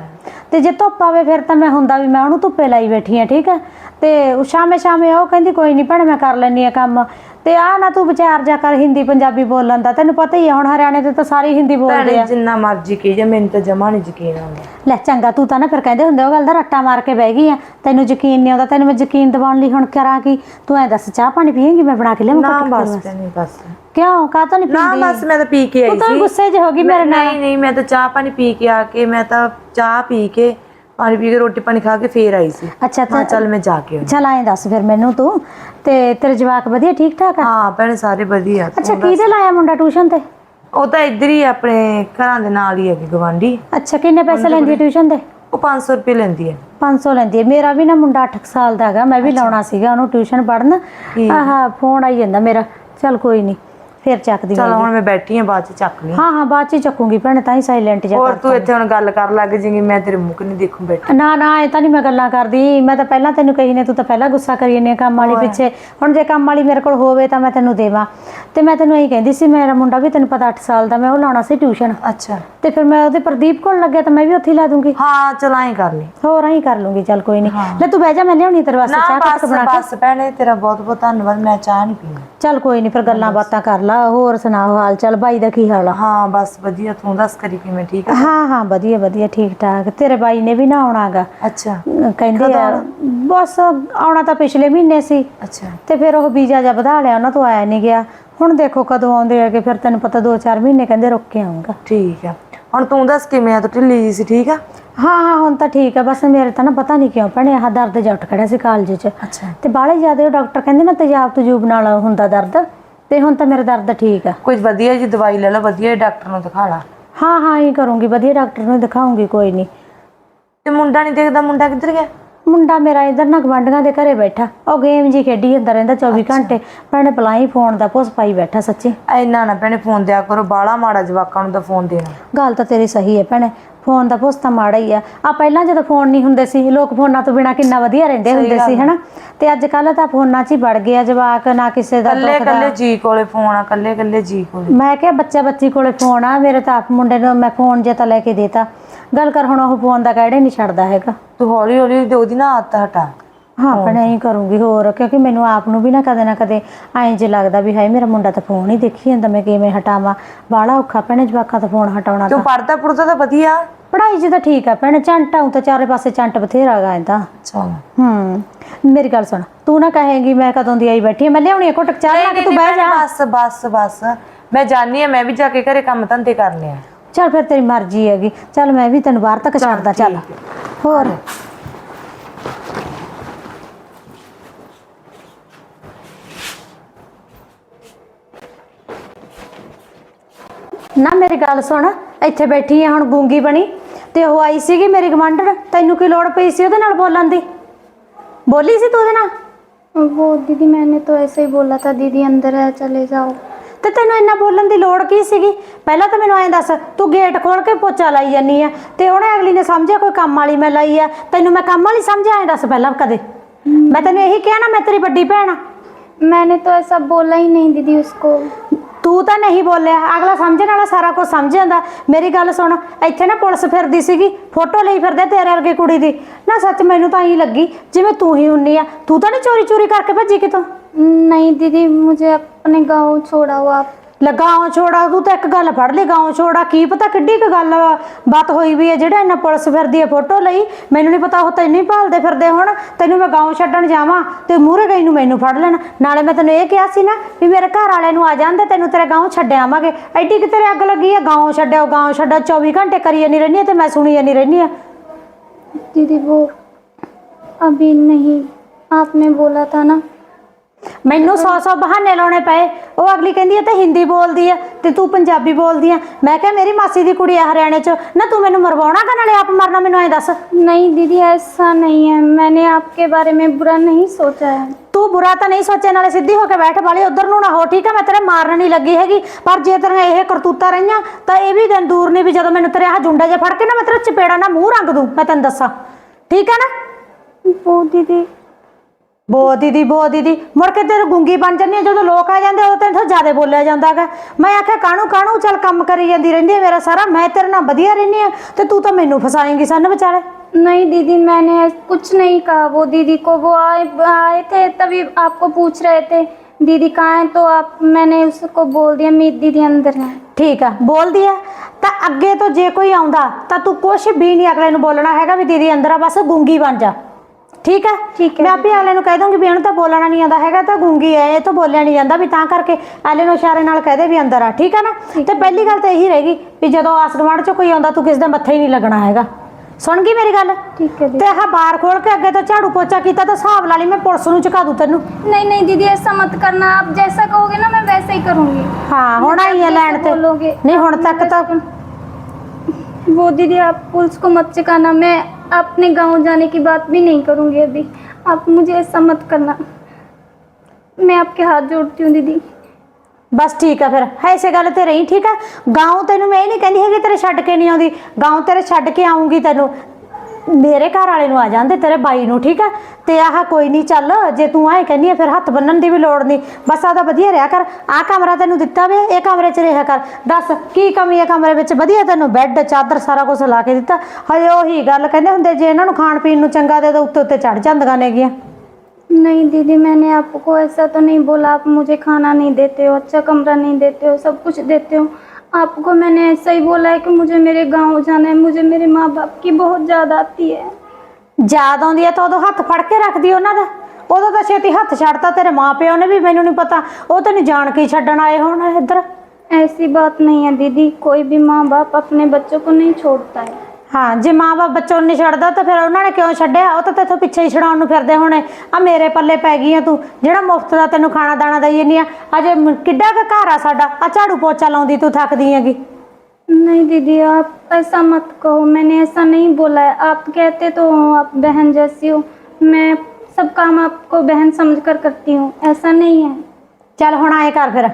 ਤੇ ਜੇ ਧੁੱਪ ਆਵੇ ਫਿਰ ਤਾਂ ਮੈਂ ਹੁੰਦਾ ਵੀ ਮੈਂ ਉਹਨੂੰ ਧੁੱਪੇ ਲਾਈ ਬੈਠੀ ਆ ਠੀਕ ਆ ਤੇ ਉਹ ਸ਼ਾਮੇ ਸ਼ਾਮੇ ਉਹ ਕਹਿੰਦੀ ਕੋਈ ਨਹੀਂ ਭੈਣੇ ਮੈਂ ਕਰ ਲੈਣੀ ਆ ਕੰਮ। ਤੇ ਆ ਨਾ ਤੂੰ ਵਿਚਾਰ ਜਾ ਕਰ ਹਿੰਦੀ ਪੰਜਾਬੀ ਬੋਲਣ ਦਾ। ਤੈਨੂੰ ਪਤਾ ਹੀ ਆ ਹੁਣ ਹਰਿਆਣੇ ਦੇ ਤਾਂ ਸਾਰੇ ਹਿੰਦੀ ਬੋਲਦੇ ਭੈਣੇ ਆ। ਜਿੰਨਾ ਮਰਜ਼ੀ ਕਹੀ ਜਾ ਮੈਨੂੰ ਤਾਂ ਜਮਾ ਨਹੀਂ ਯਕੀਨ ਆਉਂਦਾ। ਲੈ ਚੰਗਾ ਤੂੰ ਤਾਂ ਨਾ ਫਿਰ ਕਹਿੰਦੇ ਹੁੰਦੇ ਉਹ ਗੱਲ ਦਾ ਰੱਟਾ ਮਾਰ ਕੇ ਬਹਿ ਗਈ ਆ। ਤੈਨੂੰ ਯਕੀਨ ਨਹੀਂ ਆਉਂਦਾ ਤੈਨੂੰ ਮੈਂ ਯਕੀਨ ਦਿਵਾਉਣ ਲਈ ਹੁਣ ਕਰਾਂ ਕੀ? ਤੂੰ ਐ ਦੱਸ ਚਾਹ ਪਾਣੀ ਪੀਏਂਗੀ? ਮੈਂ ਬਣਾ ਕੇ ਲਿਆਵਾਂ ਨਾ ਬਸ ਕੇ? ਭੈਣੇ ਬਸ ਕਿਉਂ? ਕਾਹ ਤੋਂ ਨਹੀਂ ਨਾ ਪੀਂਦੀ? ਬਸ ਮੈਂ ਤਾਂ ਪੀ ਕੇ ਆਈ ਤੂੰ ਤਾਂ ਗੁੱਸੇ 'ਚ ਹੋ ਗਈ ਮੇਰੇ ਨਾਲ। ਨਹੀਂ ਨਹੀਂ ਮੈਂ ਤਾਂ ਚਾਹ ਪਾਣੀ ਪੀ ਕੇ ਆ ਕੇ ਮੈਂ ਤਾਂ ਚਾਹ ਪੀ ਕੇ ਪਾਣੀ ਪੀ ਕੇ ਰੋਟੀ ਪਾਣੀ ਖਾ ਕੇ ਫੇਰ ਆਈ ਸੀ। ਅੱਛਾ ਮੈਂ ਤਾਂ ਚੱਲ ਮੈਂ ਜਾ ਕੇ। ਚਲ ਐਂ ਦੱਸ ਫਿਰ ਮੈਨੂੰ ਤੂੰ। ਤੇ ਤੇਰੇ ਜਵਾਕ ਵਧੀਆ ਠੀਕ ਠਾਕ ਆ? ਹਾਂ ਭੈਣੇ ਸਾਰੇ ਵਧੀਆ। ਅੱਛਾ ਕਿਹਦੇ ਲਾਇਆ ਮੁੰਡਾ ਟਿਊਸ਼ਨ ਤੇ? ਉਹ ਤਾਂ ਇੱਧਰ ਹੀ ਆਪਣੇ ਘਰਾਂ ਦੇ ਨਾਲ ਹੀ ਹੈਗੀ ਗਵਾਂਢੀ ਅੱਛਾ ਕਿੰਨੇ ਪੈਸੇ ਲੈਂਦੀ ਹੈ ਟਿਊਸ਼ਨ ਦੇ ਉਹ 500 ਰੁਪਏ ਲੈਂਦੀ ਹੈ 500 ਲੈਂਦੀ ਹੈ ਮੇਰਾ ਵੀ ਨਾ ਮੁੰਡਾ 8 ਸਾਲ ਦਾ ਹੈਗਾ ਮੈਂ ਵੀ ਲਾਉਣਾ ਸੀਗਾ ਉਹਨੂੰ ਟਿਊਸ਼ਨ ਪੜਨ ਆਹ ਫੋਨ ਆਈ ਜਾਂਦਾ ਮੇਰਾ। ਚਲ ਕੋਈ ਨਹੀਂ ਫੇਰ ਚੱਕਦੀ ਚਲ ਹੁਣ ਮੈਂ ਬੈਠੀ ਆ ਬਾਅਦ ਚ ਚੱਕ ਲਈ ਹਾਂ ਹਾਂ ਬਾਅਦ ਚ ਚੱਕੂਗੀ ਭੈਣੇ ਤਾਂ ਹੀ ਸਾਇਲੈਂਟ ਜਾ ਹੋਰ ਤੂੰ ਇੱਥੇ ਹੁਣ ਗੱਲ ਕਰ ਲੱਗ ਜਾਏਂਗੀ ਮੈਂ ਤੇਰੇ ਮੂੰਹ ਨਹੀਂ ਦੇਖੂ ਬੈਠੀ? ਨਾ ਨਾ ਇਹ ਤਾਂ ਨਹੀਂ ਮੈਂ ਗੱਲਾਂ ਕਰਦੀ। ਮੈਂ ਤਾਂ ਪਹਿਲਾਂ ਤੈਨੂੰ ਕਹੀ ਨੇ ਤੂੰ ਤਾਂ ਪਹਿਲਾਂ ਗੁੱਸਾ ਕਰੀ ਆ ਕੰਮ ਵਾਲੀ ਪਿੱਛੇ। ਹੁਣ ਜੇ ਕੰਮ ਵਾਲੀ ਮੇਰੇ ਕੋਲ ਹੋਵੇ ਤਾਂ ਮੈਂ ਤੈਨੂੰ ਦੇਵਾਂ। ਤੇ ਮੈਂ ਤੈਨੂੰ ਇਹੀ ਕਹਿੰਦੀ ਸੀ ਮੇਰਾ ਮੁੰਡਾ ਵੀ ਤੈਨੂੰ ਪਤਾ 8 ਸਾਲ ਦਾ ਮੈਂ ਉਹ ਲਾਉਣਾ ਸੀ ਟਿਊਸ਼ਨ। ਅੱਛਾ। ਤੇ ਫਿਰ ਮੈਂ ਉਹਦੇ ਪ੍ਰਦੀਪ ਕੋਲ ਲੱਗਿਆ ਤਾਂ ਮੈਂ ਵੀ ਉੱਥੇ ਹੀ ਲਾ ਦੂੰਗੀ। ਹਾਂ ਚਲਾਈ ਕਰ ਲਈ। ਹੋਰ ਆਈ ਕਰ ਲੂੰਗੀ ਚੱਲ ਕੋਈ ਨਹੀਂ। ਲੈ ਤੂੰ ਬਹਿ ਜਾ ਮੈਂ ਲਿਆਉਣੀ ਤੇਰੇ ਵਾਸਤੇ ਚਾਹ ਕੱਪ ਬਣਾ ਕੇ। ਬਸ ਭੈਣੇ ਤੇਰਾ ਬਹੁਤ ਬਹੁਤ ਧੰਨਵਾਦ ਮੈਂ ਚਾਹ ਨਹੀਂ ਪੀਣੀ। ਚੱਲ ਕੋਈ ਨਹੀਂ ਫਿਰ ਗੱਲਾਂ ਬਾਤਾਂ ਕਰ ਲਾ ਹੋਰ ਸੁਣਾ ਹਾਲ ਚਾਲ ਬਾਈ ਦਾ ਕੀ ਹਾਲ ਆ? ਹਾਂ ਬਸ ਵਧੀਆ ਤੂੰ ਦੱਸ ਕਰੀ ਕਿਵੇਂ ਠੀਕ ਆ? ਹਾਂ ਹਾਂ ਵਧੀਆ ਵਧੀਆ ਠੀਕ ਠਾਕ। ਤੇਰੇ ਬਾਈ ਨੇ ਵੀ ਨਾ ਆਉਣਾਗਾ ਅੱਛਾ। ਕਹਿੰਦੇ ਆ ਬਸ ਆਉਣਾ ਤਾਂ ਪਿਛਲੇ ਮਹੀਨੇ ਸੀ। ਅੱਛਾ। ਤੇ ਫਿਰ ਉਹ ਵੀਜ਼ਾ ਜਿਹਾ ਵਧਾ ਲਿਆ ਉਹਨਾਂ ਤੋਂ ਆਇਆ ਨਹੀਂ ਗਿਆ। ਹੁਣ ਦੇਖੋ ਕਦੋਂ ਆਉਂਦੇ ਹੈਗੇ ਫਿਰ ਤੈਨੂੰ ਪਤਾ 2-4 ਮਹੀਨੇ ਕਹਿੰਦੇ ਰੁੱਕ ਕੇ ਆਉਂਗਾ ਠੀਕ ਆ। ਹੁਣ ਤੂੰ ਦੱਸ ਕਿਵੇਂ ਆ ਤੂੰ ਢਿੱਲੀ ਜੀ ਸੀ ਠੀਕ ਆ? ਹਾਂ ਹਾਂ ਹੁਣ ਤਾਂ ਠੀਕ ਆ ਬਸ ਮੇਰੇ ਤਾਂ ਨਾ ਪਤਾ ਨਹੀਂ ਕਿਉਂ ਭੈਣੇ ਆਹ ਦਰਦ ਜਿਹਾ ਉੱਠ ਖੜਿਆ ਸੀ ਕਾਲਜ 'ਚ। ਅੱਛਾ। ਤੇ ਬਾਹਲੇ ਜ਼ਿਆਦਾ ਡਾਕਟਰ ਕਹਿੰਦੇ ਨਾ ਤੇਜ਼ਾਬ ਤਜੂਬ ਨਾਲ ਹੁੰਦਾ ਦਰਦ ਤੇ ਹੁਣ ਤਾਂ ਮੇਰਾ ਦਰਦ ਠੀਕ ਆ। ਕੋਈ ਵਧੀਆ ਜੀ ਦਵਾਈ ਲੈ ਲੈ ਵਧੀਆ ਜਿਹੇ ਡਾਕਟਰ ਨੂੰ ਦਿਖਾ ਲਾ। ਹਾਂ ਹਾਂ ਇਹ ਕਰੂੰਗੀ ਵਧੀਆ ਡਾਕਟਰ ਨੂੰ ਦਿਖਾਉਂਗੀ ਕੋਈ ਨਹੀਂ ਤੇ ਮੁੰਡਾ ਨਹੀਂ ਦੇਖਦਾ ਮੁੰਡਾ ਕਿੱਧਰ ਗਿਆ? ਮੁੰਡਾ ਮੇਰਾ ਇਧਰ ਨਾ ਗਵਾਂਢੀਆਂ ਦੇ ਘਰੇ ਬੈਠਾ। ਉਹ ਗੇਮ ਜੀ ਖੇਡੀ ਜਾਂਦਾ ਰਹਿੰਦਾ 24 ਘੰਟੇ। ਭੈਣੇ ਪਲਾਈ ਫੋਨ ਦਾ ਪੁੱਸ ਪਾਈ ਬੈਠਾ ਸੱਚੀ। ਇੰਨਾ ਨਾ ਭੈਣੇ ਫੋਨ ਦਿਆ ਕਰੋ ਬਾਲਾ ਮਾੜਾ ਜਵਾਕਾਂ ਨੂੰ ਤਾਂ ਫੋਨ ਦੇਣਾ। ਗੱਲ ਤਾਂ ਤੇਰੀ ਸਹੀ ਹੈ ਭੈਣੇ ਫੋਨ ਦਾ ਪੁੱਸ ਤਾਂ ਮਾੜਾ ਹੀ ਆ। ਆ ਪਹਿਲਾਂ ਜਦੋਂ ਫੋਨ ਨਹੀਂ ਹੁੰਦੇ ਸੀ ਲੋਕ ਫੋਨਾਂ ਤੋਂ ਬਿਨਾ ਕਿੰਨਾ ਵਧੀਆ ਰਹਿੰਦੇ ਹੁੰਦੇ ਸੀ ਹਨਾ? ਤੇ ਅੱਜ ਕੱਲ ਤਾਂ ਫੋਨਾਂ 'ਚ ਹੀ ਵੜ ਗਿਆ ਜਵਾਕ ਨਾ ਕਿਸੇ ਦਾ ਕੱਲੇ ਕੱਲੇ ਜੀ ਕੋਲੇ ਫੋਨ ਆ ਕੱਲੇ ਕੱਲੇ ਜੀ ਕੋਲੇ। ਮੈਂ ਕਿਹਾ ਬੱਚਾ ਬੱਚੀ ਕੋਲੇ ਫੋਨ ਆ ਮੇਰੇ ਤਾਂ ਆਪ ਮੁੰਡੇ ਨੂੰ ਮੈਂ ਫੋਨ ਜੇ ਤਾਂ ਲੈ ਕੇ ਦੇਤਾ। ਗੱਲ ਕਰ ਹੁਣ ਉਹ ਫੋਨ ਦਾ ਕਿਹੜੇ ਨਹੀਂ ਛੱਡਦਾ ਹੈਗਾ। ਤੂੰ ਹੌਲੀ ਹੌਲੀ ਤੇ ਉਹਦੀ ਨਾ ਆਦਤ ਹਟਾ। ਹਾਂ ਭੈਣੇ ਐਂ ਕਰੂੰਗੀ ਹੋਰ ਕਿਉਂਕਿ ਮੈਨੂੰ ਆਪ ਨੂੰ ਵੀ ਨਾ ਕਦੇ ਨਾ ਕਦੇ ਐਂ ਜੇ ਲੱਗਦਾ ਵੀ ਹਾਏ ਮੇਰਾ ਮੁੰਡਾ ਤਾਂ ਫੋਨ ਹੀ ਦੇਖੀ ਜਾਂਦਾ ਮੈਂ ਕਿਵੇਂ ਹਟਾਵਾਂ? ਬਾਹਲਾ ਔਖਾ ਭੈਣੇ ਜਵਾਕਾਂ ਤੋਂ ਫੋਨ ਹਟਾਉਣਾ ਤੂੰ ਤਾਂ। ਪੜਦਾ ਪੜਦਾ ਤਾਂ ਵਧੀਆ? ਪੜ੍ਹਾਈ 'ਚ ਤਾਂ ਠੀਕ ਆ ਭੈਣੇ ਚੰਟਾ ਤਾਂ ਚਾਰੇ ਪਾਸੇ ਚੰਟ ਬਥੇਰਾ ਗਾ ਇਹਦਾ। ਚਲ ਹੂੰ ਮੇਰੀ ਗੱਲ ਸੁਣ ਤੂੰ ਨਾ ਕਹੇਂਗੀ ਮੈਂ ਕਦੋਂ ਦੀ ਆਈ ਬੈਠੀ ਆ? ਮੈਂ ਲਿਆਉਣੀ ਆ ਘੁੱਟ ਚਾਹ ਲਾ ਕੇ ਤੂੰ ਬਹਿ ਜਾ। ਬਸ ਬਸ ਬਸ। ਮੈਂ ਜਾਣੀ ਆ ਮੈਂ ਵੀ ਜਾ ਕੇ ਘਰੇ ਕੰਮ ਧੰਦੇ ਕਰਨੇ ਆ। ਚੱਲ ਫਿਰ ਤੇਰੀ ਮਰਜ਼ੀ ਹੈਗੀ ਚੱਲ ਮੈਂ ਵੀ ਤੈਨੂੰ ਬਾਹਰ ਤੱਕ ਛੱਡਦਾ ਚੱਲ ਹੋਰ ਨਾ ਮੇਰੀ ਗੱਲ ਸੁਣ ਇੱਥੇ ਬੈਠੀ ਆ ਹੁਣ ਗੂੰਗੀ ਬਣੀ ਤੇ ਉਹ ਆਈ ਸੀਗੀ ਮੇਰੀ ਗਵਾਂਢਣ ਤੈਨੂੰ ਕੀ ਲੋੜ ਪਈ ਸੀ ਉਹਦੇ ਨਾਲ ਬੋਲਣ ਦੀ ਬੋਲੀ ਸੀ ਤੂੰ ਉਹਦੇ ਨਾਲ वो दीदी मैंने तो ऐसे ही बोला था दीदी अंदर है चले जाओ ਤੇ ਤੈਨੂੰ ਇੰਨਾ ਬੋਲਣ ਦੀ ਲੋੜ ਕੀ ਸੀਗੀ ਪਹਿਲਾਂ ਤਾਂ ਮੈਨੂੰ ਐਂ ਦੱਸ ਤੂੰ ਗੇਟ ਖੋਲ ਕੇ ਪੋਚਾ ਲਾਈ ਜਾਨੀ ਆ ਤੇ ਉਹਨੇ ਅਗਲੀ ਨੇ ਸਮਝਿਆ ਕੋਈ ਕੰਮ ਵਾਲੀ ਮੈਂ ਲਾਈ ਆ ਤੈਨੂੰ ਮੈਂ ਕੰਮ ਵਾਲੀ ਸਮਝਿਆ ਐਂ ਦੱਸ ਪਹਿਲਾਂ ਕਦੇ ਮੈਂ ਤੈਨੂੰ ਇਹੀ ਕਿਹਾ ਨਾ ਮੈਂ ਤੇਰੀ ਵੱਡੀ ਭੈਣ ਆ मैंने तो ऐसा बोला ही नहीं दीदी उसको ਤੂੰ ਤਾਂ ਨਹੀਂ ਬੋਲਿਆ ਅਗਲਾ ਸਮਝਣ ਵਾਲਾ ਸਾਰਾ ਕੁਝ ਸਮਝ ਜਾਂਦਾ ਮੇਰੀ ਗੱਲ ਸੁਣ ਇੱਥੇ ਨਾ ਪੁਲਿਸ ਫਿਰਦੀ ਸੀਗੀ ਫੋਟੋ ਲਈ ਫਿਰਦੇ ਤੇਰੇ ਵਰਗੀ ਕੁੜੀ ਦੀ ਨਾ ਸੱਚ ਮੈਨੂੰ ਤਾਂ ਐਂ ਲੱਗੀ ਜਿਵੇਂ ਤੂੰ ਹੀ ਹੁੰਨੀ ਆ ਤੂੰ ਤਾਂ ਨਹੀਂ ਚੋਰੀ ਚੋਰੀ ਕਰਕੇ ਭੱਜੀ ਕਿਤੋਂ नहीं दीदी मुझे अपने गांव छोड़ा हो आप ਲਗਾਉਂ ਛੋੜਾ ਤੂੰ ਤਾਂ ਇੱਕ ਗੱਲ ਫੜ ਲਈ ਗਾਉਂ ਛੋੜਾ ਕੀ ਪਤਾ ਕਿੱਡੀ ਕੁ ਗੱਲ ਬਾਤ ਹੋਈ ਵੀ ਹੈ ਜਿਹੜਾ ਇਹਨਾਂ ਪੁਲਿਸ ਫਿਰਦੀ ਹੈ ਫੋਟੋ ਲਈ ਮੈਨੂੰ ਨਹੀਂ ਪਤਾ ਉਹ ਤੈਨੂੰ ਹੀ ਭਾਲਦੇ ਫਿਰਦੇ ਹੁਣ ਤੈਨੂੰ ਮੈਂ ਗਾਉਂ ਛੱਡਣ ਜਾਵਾਂ ਤੇ ਮੂਹਰੇ ਗਈ ਨੂੰ ਮੈਨੂੰ ਫੜ ਲੈਣ ਨਾਲੇ ਮੈਂ ਤੈਨੂੰ ਇਹ ਕਿਹਾ ਸੀ ਨਾ ਵੀ ਮੇਰੇ ਘਰ ਵਾਲੇ ਨੂੰ ਆ ਜਾਂਦੇ ਤੈਨੂੰ ਤੇਰੇ ਗਾਉਂ ਛੱਡ ਆਵਾਂਗੇ ਐਡੀ ਕਿ ਤੇਰੇ ਅੱਗ ਲੱਗੀ ਹੈ ਗਾਉਂ ਛੱਡਿਓ ਗਾਉਂ ਛੱਡਿਓ 24 ਘੰਟੇ ਕਰੀ ਨਹੀਂ ਰਹਿੰਦੀ ਤੇ ਮੈਂ ਸੁਣੀ ਨਹੀਂ ਰਹਿੰਦੀ ਆ दीदी वो अभी नहीं आपने बोला था ना ਮੈਨੂੰ ਸੌ ਸੌ ਬਹਾਨੇ ਲਾਉਣੇ ਪਏ ਉਹ ਅਗਲੀ ਕਹਿੰਦੀ ਹੈ ਤੇ ਹਿੰਦੀ ਬੋਲਦੀ ਆ ਤੇ ਤੂੰ ਪੰਜਾਬੀ ਬੋਲਦੀ ਆ ਮੈਂ ਕਿਹਾ ਮੇਰੀ ਮਾਸੀ ਦੀ ਕੁੜੀ ਆ ਹਰਿਆਣੇ ਚ ਨਾ ਤੂੰ ਮੈਨੂੰ ਮਰਵਾਉਣਾ ਕਿ ਨਾਲੇ ਆਪ ਮਰਨਾ ਮੈਨੂੰ ਐਂ ਦੱਸ नहीं दीदी ऐसा नहीं है मैंने आपके बारे में बुरा नहीं सोचा है ਤੂੰ ਬੁਰਾ ਤਾਂ ਨਹੀਂ ਸੋਚਿਆ ਨਾਲੇ ਸਿੱਧੀ ਹੋ ਕੇ ਬੈਠ ਵਾਲੀ ਉਧਰ ਨੂੰ ਨਾ ਹੋ ਠੀਕ ਆ ਮੈਂ ਤੇਰੇ ਮਾਰਨ ਨਹੀਂ ਲੱਗੀ ਹੈਗੀ ਪਰ ਜੇ ਤੇਰੀਆਂ ਇਹ ਕਰਤੂਤਾਂ ਰਹੀਆਂ ਤਾਂ ਇਹ ਵੀ ਦਿਨ ਦੂਰ ਨਹੀਂ ਵੀ ਜਦੋਂ ਮੈਨੂੰ ਤੇਰੇ ਆਹ ਜੁੰਡਾ ਜਿਹਾ ਫੜ ਕੇ ਨਾ ਮੈਂ ਤੇਰੇ ਚਪੇੜਾ ਨਾ ਮੂੰਹ ਰੰਗ ਦੂੰ ਮੈਂ ਤੈਨੂੰ ਦੱਸਾਂ ਠੀਕ ਆ ਨਾ वो दीदी ਬੋ ਦੀਦੀ ਬੋ ਦੀਦੀ ਮੁੜ ਕੇ ਤੇਰੇ ਗੁੰਗੀ ਬਣ ਜਾਂਦੀ ਆ ਜਦੋਂ ਲੋਕ ਆ ਜਾਂਦੇ ਉਹ ਤੈਨੂੰ ਜ਼ਿਆਦਾ ਬੋਲਿਆ ਜਾਂਦਾਗਾ ਮੈਂ ਆਖਿਆ ਕਾਹਨੂੰ ਕਾਹਨੂੰ ਚੱਲ ਕੰਮ ਕਰੀ ਜਾਂਦੀ ਰਹਿੰਦੀ ਹੈ ਮੇਰਾ ਸਾਰਾ ਮੈਂ ਤੇਰੇ ਨਾਲ ਵਧੀਆ ਰਹਿੰਦੀ ਆ ਤੇ ਤੂੰ ਤਾਂ ਮੈਨੂੰ ਫਸਾਏਂਗੀ ਸੰਨ ਵਿਚਾਲੇ नहीं दीदी मैंने कुछ नहीं कहा वो दीदी को वो आए आए थे तभी आपको पूछ रहे थे दीदी कहाँ है तो आप मैंने उसको बोल दिया मीत दीदी अंदर है ਠੀਕ ਆ ਬੋਲਦੀ ਆ ਤਾਂ ਅੱਗੇ ਤੋਂ ਜੇ ਕੋਈ ਆਉਂਦਾ ਤਾਂ ਤੂੰ ਕੁਛ ਵੀ ਨਹੀਂ ਅਗਲੇ ਨੂੰ ਬੋਲਣਾ ਹੈਗਾ ਵੀ ਦੀਦੀ ਅੰਦਰ ਆ ਬਸ ਗੁੰਗੀ ਬਣ ਜਾ ਠੀਕ ਹੈ ਠੀਕ ਹੈ ਮੈਂ ਆਪੇ ਅਗਲੇ ਨੂੰ ਕਹਿ ਦੂੰਗੀ ਵੀ ਇਹਨੂੰ ਤਾਂ ਬੋਲਣਾ ਨਹੀਂ ਆਉਂਦਾ ਹੈਗਾ ਤਾਂ ਗੁੰਗੀ ਐ ਇਹ ਤਾਂ ਬੋਲਿਆ ਨਹੀਂ ਜਾਂਦਾ ਵੀ ਤਾਂ ਕਰਕੇ ਅਗਲੇ ਨੂੰ ਇਸ਼ਾਰੇ ਨਾਲ ਕਹਦੇ ਵੀ ਅੰਦਰ ਆ ਠੀਕ ਹੈ ਨਾ ਤੇ ਪਹਿਲੀ ਗੱਲ ਤਾਂ ਇਹੀ ਰਹੇਗੀ ਵੀ ਜਦੋਂ ਆਸ ਗੁਆਂਢ ਚ ਕੋਈ ਆਉਂਦਾ ਤੂੰ ਕਿਸ ਦੇ ਮੱਥੇ ਹੀ ਨਹੀਂ ਲੱਗਣਾ ਹੈਗਾ ਸੁਣ ਗਈ ਮੇਰੀ ਗੱਲ ठीक है दीदी ਤੇ ਆਹ ਬਾਰ ਖੋਲ ਕੇ ਅੱਗੇ ਤੋਂ ਝਾੜੂ ਪੋਚਾ ਕੀਤਾ ਤਾਂ ਹਿਸਾਬ ਲਾ ਲਈ ਮੈਂ ਪੁਲਿਸ ਨੂੰ ਚੁਕਾ ਦੂੰ ਤੈਨੂੰ नहीं नहीं दीदी ऐसा मत करना आप जैसा कहोगे ना मैं वैसे ही करूँगी ਹਾਂ ਹੁਣ ਆਈ ਆ ਲੈਣ ਤੇ बोलोगे ਨਹੀਂ ਹੁਣ ਤੱਕ ਤਾਂ वो दीदी आप पुलिस को मत सिखाना मैं अपने गांव जाने की बात भी नहीं करूँगी अभी आप मुझे ऐसा मत करना मैं आपके हाथ जोड़ती हूँ दीदी ਬਸ ਠੀਕ ਆ ਫਿਰ ਹੈ ਇਸੇ ਗੱਲ ਤੇ ਰਹੀ ਠੀਕ ਆ ਗਾਉਂ ਤੈਨੂੰ ਮੈਂ ਇਹ ਨਹੀਂ ਕਹਿੰਦੀ ਹੈਗੀ ਤੇਰੇ ਛੱਡ ਕੇ ਨਹੀਂ ਆਉਂਦੀ ਗਾਉਂ ਤੇਰੇ ਛੱਡ ਕੇ ਆਉਂਗੀ ਤੈਨੂੰ ਮੇਰੇ ਘਰ ਵਾਲੇ ਨੂੰ ਆ ਜਾਂਦੇ ਤੇਰੇ ਬਾਈ ਨੂੰ ਠੀਕ ਆ ਤੇ ਆਹ ਕੋਈ ਨਹੀਂ ਚੱਲ ਜੇ ਤੂੰ ਆਏ ਕਹਿੰਦੀ ਆ ਫਿਰ ਹੱਥ ਬੰਨਣ ਦੀ ਵੀ ਲੋੜ ਨਹੀਂ ਬਸ ਆਦਾ ਵਧੀਆ ਰਿਹਾ ਕਰ ਆਹ ਕਮਰਾ ਤੈਨੂੰ ਦਿੱਤਾ ਵੇ ਇਹ ਕਮਰੇ 'ਚ ਰਿਹਾ ਕਰ ਦੱਸ ਕੀ ਕਮੀ ਹੈ ਕਮਰੇ ਵਿੱਚ ਵਧੀਆ ਤੈਨੂੰ ਬੈੱਡ ਚਾਦਰ ਸਾਰਾ ਕੁਝ ਲਾ ਕੇ ਦਿੱਤਾ ਹਜੇ ਉਹੀ ਗੱਲ ਕਹਿੰਦੇ ਹੁੰਦੇ ਜੇ ਇਹਨਾਂ ਨੂੰ ਖਾਣ ਪੀਣ ਨੂੰ ਚੰਗਾ ਦੇ ਤਾਂ ਉੱਤੇ ਉੱਤੇ ਚੜ ਜਾਂਦੀਆਂ ਨੇਗੀਆਂ नहीं दीदी मैंने आपको ऐसा तो नहीं बोला आप मुझे खाना नहीं देते हो अच्छा कमरा नहीं देते हो सब कुछ देते हो आपको मैंने ऐसा ही बोला है कि मुझे मेरे गांव जाना है मुझे मेरे माँ बाप की बहुत ज़्यादा आती है ਯਾਦ ਆਉਂਦੀ ਹੈ ਤਾਂ ਉਦੋਂ ਹੱਥ ਫੜ ਕੇ ਰੱਖਦੀ ਉਹਨਾਂ ਦਾ ਉਦੋਂ ਤਾਂ ਛੇਤੀ ਹੱਥ ਛੱਡਤਾ ਤੇਰੇ ਮਾਪਿਓ ਨੇ ਵੀ ਮੈਨੂੰ ਨਹੀਂ ਪਤਾ ਉਹ ਤੈਨੂੰ ਜਾਣ ਕੇ ਹੀ ਛੱਡਣ ਆਏ ਹੋਣ ਇੱਧਰ ऐसी बात नहीं है दीदी कोई भी माँ बाप अपने बच्चों को नहीं छोड़ता है ਹਾਂ ਜੇ ਮਾਂ-ਬਾਪ ਬੱਚੋਂ ਨੂੰ ਨਹੀਂ ਛੱਡਦਾ ਤਾਂ ਫਿਰ ਉਹਨਾਂ ਨੇ ਕਿਉਂ ਛੱਡਿਆ ਉਹ ਤਾਂ ਤੇਥੋਂ ਪਿੱਛੇ ਹੀ ਛਡਾਉਣ ਨੂੰ ਫਿਰਦੇ ਹੋਣੇ ਆ ਮੇਰੇ ਪੱਲੇ ਪੈ ਗਈ ਆ ਤੂੰ ਜਿਹੜਾ ਮੁਫਤ ਦਾ ਤੈਨੂੰ ਖਾਣਾ ਦਾਣਾ ਦਈ ਜੰਨੀ ਆ ਅਜੇ ਮ- ਕਿੱਡਾ ਕੁ ਘਰ ਆ ਸਾਡਾ ਆ ਝਾੜੂ ਪੋਚਾ ਲਾਉਂਦੀ ਤੂੰ ਥੱਕਦੀ ਹੈਗੀ नहीं दीदी आप ऐसा मत कहो मैंने ऐसा नहीं बोला है आप कहते तो हो आप बहन जैसी हो मैं सब काम आपको बहन समझकर करती हूँ ऐसा नहीं है ਚੱਲ ਹੁਣ ਆਏ ਕਰ ਫਿਰ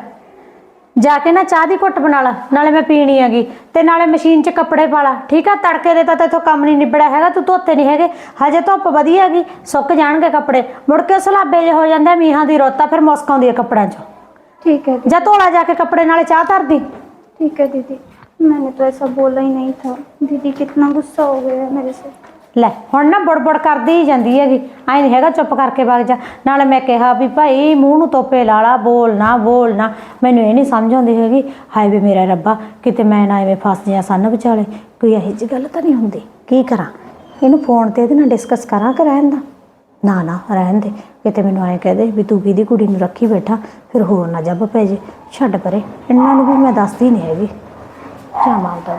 ਜਾ ਕੇ ਨਾ ਚਾਹ ਦੀ ਘੁੱਟ ਬਣਾ ਲਾ ਨਾਲੇ ਮੈਂ ਪੀਣੀ ਹੈਗੀ ਤੇ ਨਾਲੇ ਮਸ਼ੀਨ 'ਚ ਕੱਪੜੇ ਪਾ ਲਾ ਠੀਕ ਆ ਤੜਕੇ ਦੇ ਤਾਂ ਤੇਥੋਂ ਕੰਮ ਨਹੀਂ ਨਿਬੜਿਆ ਹੈਗਾ ਤੂੰ ਧੋਤੇ ਨਹੀਂ ਹੈਗੇ ਹਜੇ ਧੁੱਪ ਵਧੀਆ ਹੈਗੀ ਸੁੱਕ ਜਾਣਗੇ ਕੱਪੜੇ ਮੁੜ ਕੇ ਸਲਾਬੇ ਜੇ ਹੋ ਜਾਂਦੇ ਮੀਂਹਾਂ ਦੀ ਰੋਤਾ ਫਿਰ ਮੁਸਕ ਆਉਂਦੀ ਹੈ ਕੱਪੜਿਆਂ 'ਚ ठीक है ਜਾਂ ਧੋਲਾ ਜਾ ਕੇ ਕੱਪੜੇ ਨਾਲੇ ਚਾਹ ਧਰਦੀ ठीक है दीदी मैंने तो ऐसा बोला ही नहीं था दीदी कितना गुस्सा हो गया है मेरे से ਲੈ, ਹੁਣ ਨਾ ਬੜਬੜ ਕਰਦੀ ਹੀ ਜਾਂਦੀ ਹੈਗੀ। ਐ ਨਹੀਂ ਹੈਗਾ ਚੁੱਪ ਕਰਕੇ ਵਗ ਜਾ। ਨਾਲੇ ਮੈਂ ਕਿਹਾ ਵੀ ਭਾਈ, ਮੂੰਹ ਨੂੰ ਤੋਪੇ ਲਾ ਲਾ, ਬੋਲ ਨਾ ਬੋਲ ਨਾ। ਮੈਨੂੰ ਇਹ ਨਹੀਂ ਸਮਝ ਆਉਂਦੀ ਹੈਗੀ, ਹਾਏ ਵੇ ਮੇਰਾ ਰੱਬਾ, ਕਿਤੇ ਮੈਂ ਨਾ ਐਵੇਂ ਫਸ ਜਾ ਸੰਨ ਵਿਚਾਲੇ। ਕੋਈ ਇਹੋ ਜਿਹੀ ਗੱਲ ਤਾਂ ਨਹੀਂ ਹੁੰਦੀ। ਕੀ ਕਰਾਂ? ਇਹਨੂੰ ਫੋਨ ਤੇ ਇਹਦੇ ਨਾਲ ਡਿਸਕਸ ਕਰਾਂ ਕਿ ਰਹਿਣ ਦਾ? ਨਾ ਨਾ, ਰਹਿਣ ਦੇ। ਕਿਤੇ ਮੈਨੂੰ ਐਂ ਕਹਿ ਦੇ ਵੀ ਤੂੰ ਕਿਹਦੀ ਕੁੜੀ ਨੂੰ ਰੱਖੀ ਬੈਠਾ, ਫਿਰ ਹੋਰ ਨਾ ਜੱਬ ਪੈ ਜੇ। ਛੱਡ ਪਰੇ। ਇਹਨਾਂ ਨੂੰ ਵੀ ਮੈਂ ਦੱਸਦੀ ਨਹੀਂ ਹੈਗੀ। ਜਾ ਮਾਂ ਦਾ